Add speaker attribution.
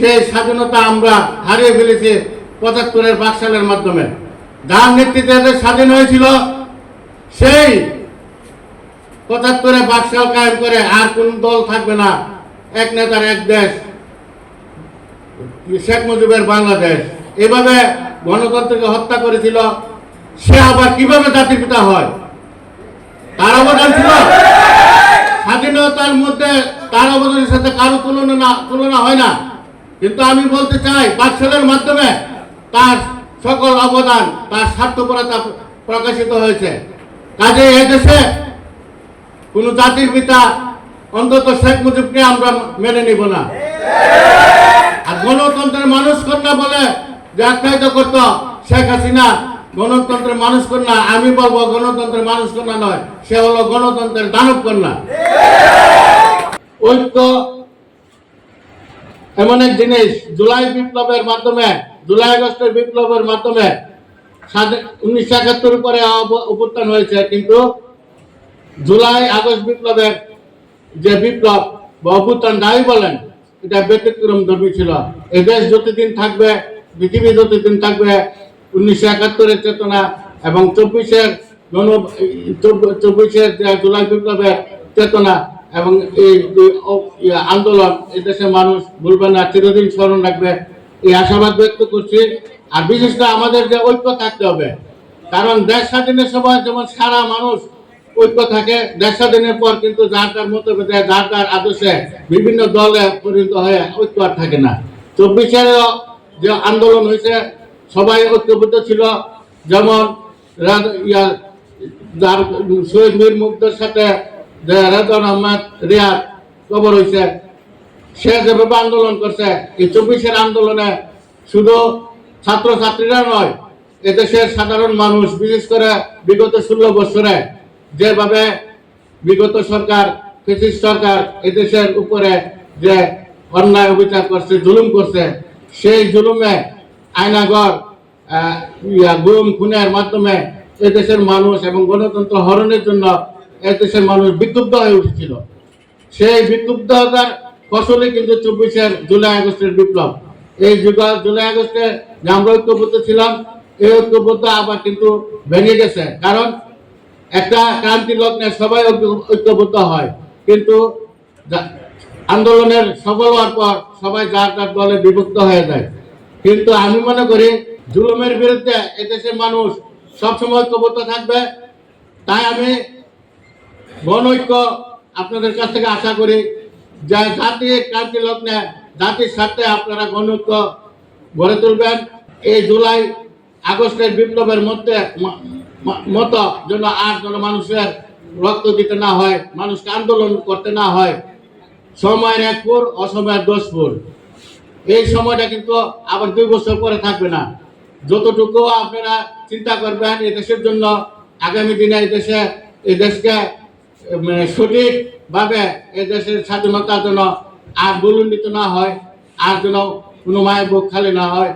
Speaker 1: সেই স্বাধীনতা আমরা হারিয়ে ফেলেছি পঁচাত্তরের বাকশালের মাধ্যমে। যার নেতৃত্বে স্বাধীন হয়েছিল, সেই পঁচাত্তরে বাকশাল কায়েম করে আর কোন দল থাকবে না। এক নেতার এক দেশ, শেখ মুজিবের বাংলাদেশ। এভাবে গণতন্ত্রকে হত্যা করেছিল, সে আবার কীভাবে জাতির পিতা হয়? তার অবদান ছিল। স্বাধীনতার মধ্যে তার অবদানের সাথে কারও তুলনা তুলনা হয় না। কিন্তু আমি বলতে চাই বাকশালের মাধ্যমে তার সকল অবদান, তার স্বার্থপরতা প্রকাশিত হয়েছে। কাজে এদেশে কোন জাতির পিতা, অন্তত শেখ মুজিবকে আমরা মেনে নিব না। আর গণতন্ত্রের মানুষ কন্যা বলে যে আখ্যায়িত করত শেখ হাসিনা, গণতন্ত্রের মানুষ কন্যা আমি বলব গণতন্ত্রের মানুষ কন্যা নয়, সে হলো গণতন্ত্রের দানব কন্যা ঐক্য এমন এক জিনিস, জুলাই বিপ্লবের মাধ্যমে, জুলাই আগস্টের বিপ্লবের মাধ্যমে উনিশশো একাত্তর পরে অভ্যুত্থান হয়েছে, কিন্তু জুলাই আগস্ট বিপ্লবের যে বিপ্লব বা অভ্যুত্থান যাই বলেন, এটা ব্যতিক্রম ধর্মী ছিল। এই দেশ যতদিন থাকবে, পৃথিবী যতদিন থাকবে, উনিশশো একাত্তরের চেতনা এবং চব্বিশের গণ চব্বিশের জুলাই বিপ্লবের চেতনা এবং এই আন্দোলন, এই দেশের মানুষ ভুলবে না চিরদিন স্মরণ রাখবে। এই আশাবাদ ব্যক্ত করছি। আর বিশেষ করে আমাদের যে ঐক্য থাকতে হবে। কারণ দেশ স্বাধীনের সময় যেমন সারা মানুষ ঐক্য থাকে, দেশ স্বাধীনের পর কিন্তু যার তার মতভেদে, যার তার আদর্শে বিভিন্ন দলে পরিণত হয়ে ঐক্য আর থাকে না। চব্বিশের যে আন্দোলন হয়েছে, সবাই ঐক্যবদ্ধ ছিল। যেমন শহীদ মীর মুগ্ধর সাথে যে রেজন আহমেদ রিয়াদ কবর হয়েছে সে যেভাবে আন্দোলন করছে, এই চব্বিশের আন্দোলনে শুধু ছাত্রছাত্রীরা নয়, এদেশের সাধারণ মানুষ, বিশেষ করে বিগত ষোলো বছরে যেভাবে বিগত সরকার ফেসিস সরকার এদেশের উপরে যে অন্যায় অবিচার করছে, জুলুম করছে, সেই জুলুমে আয়নাগর গুম, খুনের মাধ্যমে এদেশের মানুষ এবং গণতন্ত্র হরণের জন্য এদেশের মানুষ বিক্ষুব্ধ হয়ে উঠেছিল। সেই বিক্ষুব্ধতার ফসলে কিন্তু চব্বিশের জুলাই আগস্টের বিপ্লব। এই জুলাই আগস্টে যে আমরা ঐক্যবদ্ধ ছিলাম, এই ঐক্যবদ্ধ আবার কিন্তু ভেঙে গেছে। কারণ একটা ক্রান্তি লগ্নে সবাই ঐক্য- ঐক্যবদ্ধ হয়। কিন্তু আন্দোলনের সফল হওয়ার পর সবাই যার যার দলে বিভক্ত হয়ে যায়। কিন্তু আমি মনে করি, জুলুমের বিরুদ্ধে এদেশের মানুষ সবসময় ঐক্যবদ্ধ থাকবে। তাই আমি গণঐক্য আপনাদের কাছ থেকে আশা করি যে জাতির ক্রান্তি লগ্নে জাতির স্বার্থে আপনারা গণত্ব গড়ে তুলবেন। এই জুলাই আগস্টের বিপ্লবের মধ্যে মতো যেন আর যেন মানুষের রক্ত দিতে না হয়, মানুষকে আন্দোলন করতে না হয়। সময়ের এক ফুর অসময়ের দশ ফুর এই সময়টা কিন্তু আবার দুই বছর পরে থাকবে না। যতটুকু আপনারা চিন্তা করবেন এই দেশের জন্য, আগামী দিনে এই দেশে এই দেশকে সঠিকভাবে এ দেশের স্বাধীনতার জন্য আর বলুন্ডিত না হয়, আর যেন কোনো মায়ের বুক খালি না হয়।